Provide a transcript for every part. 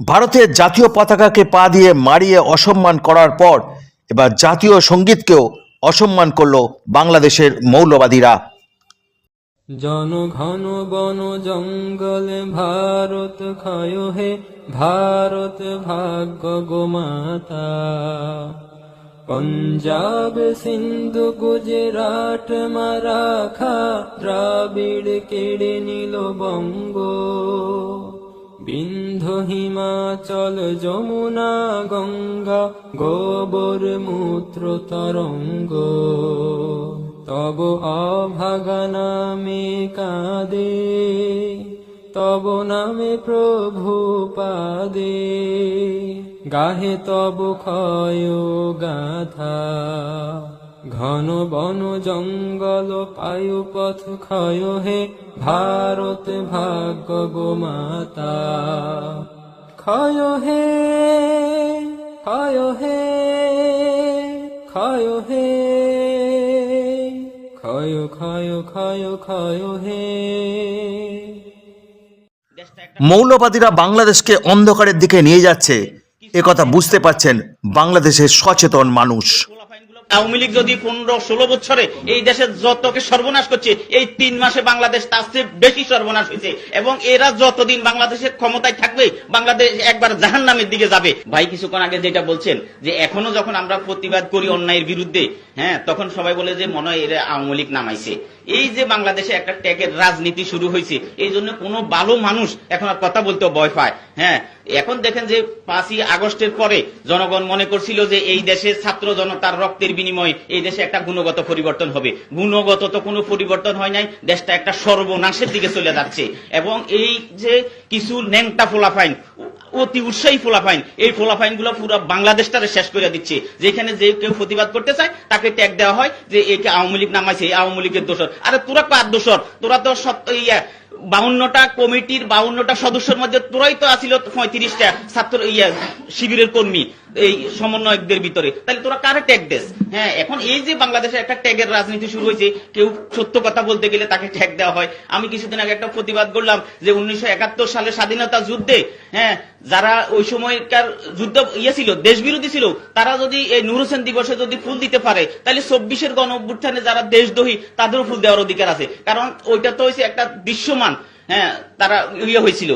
ভারতের জাতীয় পতাকাকে পা দিয়ে মারিয়ে অসম্মান করার পর এবার জাতীয় সঙ্গীতকেও অসম্মান করল বাংলাদেশের মৌলবাদীরা। জনঘন বন জঙ্গল ভারত ক্ষয় হে, ভারত ভাগ্য গোমাতা পঞ্জাব সিন্ধু গুজরাট মারাখা দ্রাবিড় কেড়ে নিল বঙ্গ। বিন্ধ হিমাচল যমুনা গঙ্গা গোবর মূত্র তরঙ্গ। তব অভাগা নামে কাঁদে, তব নামে প্রভু পাদে। গাহে তব ক্ষয় গাথা। ঘন বন জঙ্গল পায়ু পথ ক্ষয় হে, ভারত ভাগ্য গোমাতা ক্ষয় হে ক্ষয় হে ক্ষয় হে, ক্ষয় ক্ষয় ক্ষয় ক্ষয় হে। মৌলবাদীরা বাংলাদেশকে অন্ধকারের দিকে নিয়ে যাচ্ছে। একথা বুঝতে পারছেন বাংলাদেশের সচেতন মানুষ। আওয়ামী লীগ যদি পনেরো ষোলো বছরে এই দেশের যতকে সর্বনাশ করছে, এই তিন মাসে বাংলাদেশ তার চেয়ে বেশি সর্বনাশ হয়েছে। এবং এরা যতদিন বাংলাদেশের ক্ষমতায় থাকবে, বাংলাদেশ একবার জাহান নামের দিকে যাবে। ভাই, কিছুক্ষণ আগে যেটা বলছেন, যে এখনও যখন আমরা প্রতিবাদ করি অন্যায়ের বিরুদ্ধে হ্যাঁ তখন সবাই বলে যে মনে হয় এরা আওয়ামী লীগ নামাইছে। এই যে বাংলাদেশে একটা ট্যাগের রাজনীতি শুরু হয়েছে, এই জন্য কোনো ভালো মানুষ এখন আর কথা বলতে ভয় পায়। হ্যাঁ এখন দেখেন যে পাঁচই আগস্টের পরে জনগণ মনে করছিল যে এই দেশে ছাত্র জনতার রক্তের বিনিময়ে এই দেশে একটা গুণগত পরিবর্তন হবে। গুণগত তো কোনো পরিবর্তন হয় নাই, দেশটা একটা সর্বনাশের দিকে চলে যাচ্ছে। এবং এই যে কিছু ন্যাংটা ফোলাফাইন অতি উৎসাহী ফোলাফাইন। এই ফোলাফাইনগুলো পুরো বাংলাদেশটারে শেষ করে দিচ্ছে। যেখানে যে কেউ প্রতিবাদ করতে চায়, তাকে ট্যাগ দেওয়া হয় যে একে আওয়ামী লীগ নামাইছে, এই আওয়ামী লীগের দোষর। আরে তোরা কার দোষর? তোরা তো সত্য ইয়া বাউন্নটা কমিটির বাউন্নটা সদস্যের মধ্যে তোরাই তো আসিল পঁয়ত্রিশটা ছাত্র, ইয়া, শিবিরের কর্মী, এই সমন্বয়কদের ভিতরে। তাহলে তোরা কারে ট্যাগ দেস? হ্যাঁ এখন এই যে বাংলাদেশে একটা ট্যাগের রাজনীতি শুরু হয়েছে, কেউ সত্য কথা বলতে গেলে তাকে ট্যাগ দেওয়া হয়। আমি কিছুদিন আগে একটা প্রতিবাদ করলাম যে উনিশশো একাত্তর সালে স্বাধীনতা যুদ্ধে হ্যাঁ যারা ওই সময়কার যুদ্ধ ইয়ে ছিল দেশ বিরোধী ছিল, তারা যদি এই নুর হোসেন দিবসে যদি ফুল দিতে পারে, তাহলে চব্বিশের গণ যারা দেশদ্রোহী, তাদেরও ফুল দেওয়ার অধিকার আছে। কারণ ওইটা তো হয়েছে একটা দৃশ্যমান হ্যাঁ তারা ইয়ে হয়েছিল।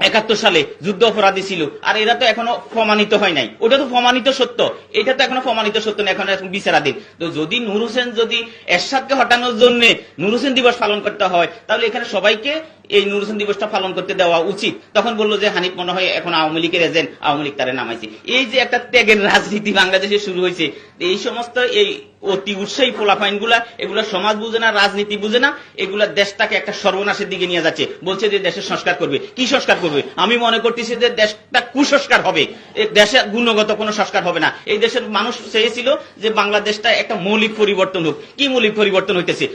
একাত্তর সালে যুদ্ধ অপরাধী ছিল। আর এরা তো এখনও প্রমাণিত হয় নাই। ওটা তো প্রমাণিত সত্য। এটা তো এখনও প্রমাণিত সত্য না, এখন বিচারাধীন। তো যদি নুর হোসেন যদি এরশাদকে হটানোর জন্য নুর হোসেন দিবস পালন করতে হয়, তাহলে এখানে সবাইকে এই নুর হোসেন দিবসটা পালন করতে দেওয়া উচিত। তখন বলল যে, হানিফ মনে হয় এখন আওয়ামী লীগের এজেন্ট আওয়ামী লীগ তারা নামাইছে। এই যে একটা ত্যাগের রাজনীতি বাংলাদেশে শুরু হয়েছে, এই সমস্ত এই অতি উৎসাহী ফোলাফাইনগুলা এগুলা সমাজ বুঝে না, রাজনীতি বুঝে না, এগুলা দেশটাকে একটা সর্বনাশের দিকে নিয়ে যাচ্ছে। বলছে যে, দেশের সংস্কার করবে। কি সংস্কার করবে? আমি মনে করতেছি যে, দেশটা কুসংস্কার হবে। এ দেশে গুণগত কোনো সংস্কার হবে না। এই দেশের মানুষ চেয়েছিল যে, বাংলাদেশটা একটা মৌলিক পরিবর্তন হোক। কি মৌলিক পরিবর্তন হইতেছে?